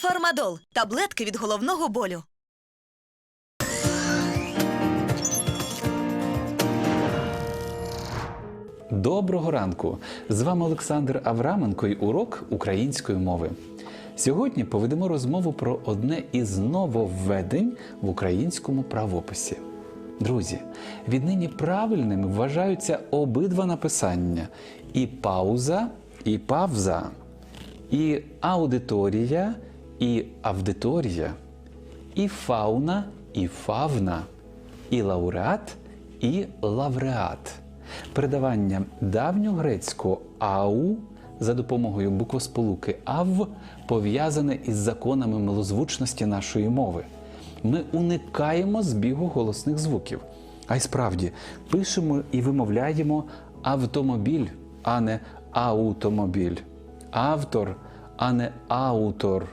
Фармадол таблетки від головного болю. Доброго ранку! З вами Олександр Авраменко і урок української мови. Сьогодні поведемо розмову про одне із нововведень в українському правописі. Друзі, віднині правильними вважаються обидва написання: і пауза, і павза, і аудиторія, і авдиторія, і фауна, і фавна, і лауреат, і лавреат. Передавання давньогрецького ау за допомогою буквосполуки ав пов'язане із законами милозвучності нашої мови. Ми уникаємо збігу голосних звуків. А й справді пишемо і вимовляємо автомобіль, а не аутомобіль, автор, а не аутор,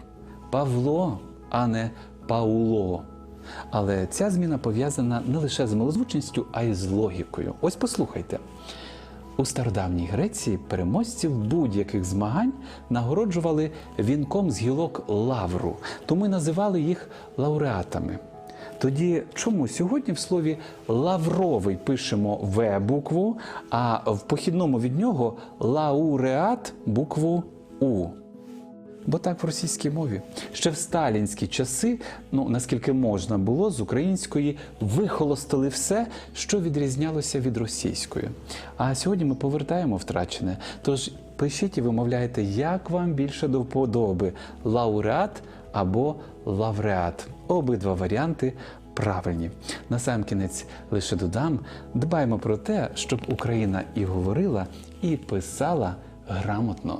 Павло, а не Пауло. Але ця зміна пов'язана не лише з милозвучністю, а й з логікою. Ось послухайте. У стародавній Греції переможців будь-яких змагань нагороджували вінком з гілок лавру, тому й називали їх лауреатами. Тоді чому сьогодні в слові лавровий пишемо В букву, а в похідному від нього лауреат букву У? Бо так в російській мові ще в сталінські часи, ну наскільки можна було, з української вихолостили все, що відрізнялося від російської. А сьогодні ми повертаємо втрачене. Тож пишіть і вимовляйте, як вам більше до вподоби лауреат або лавреат. Обидва варіанти правильні. Насамкінець лише додам: дбаймо про те, щоб Україна і говорила, і писала грамотно.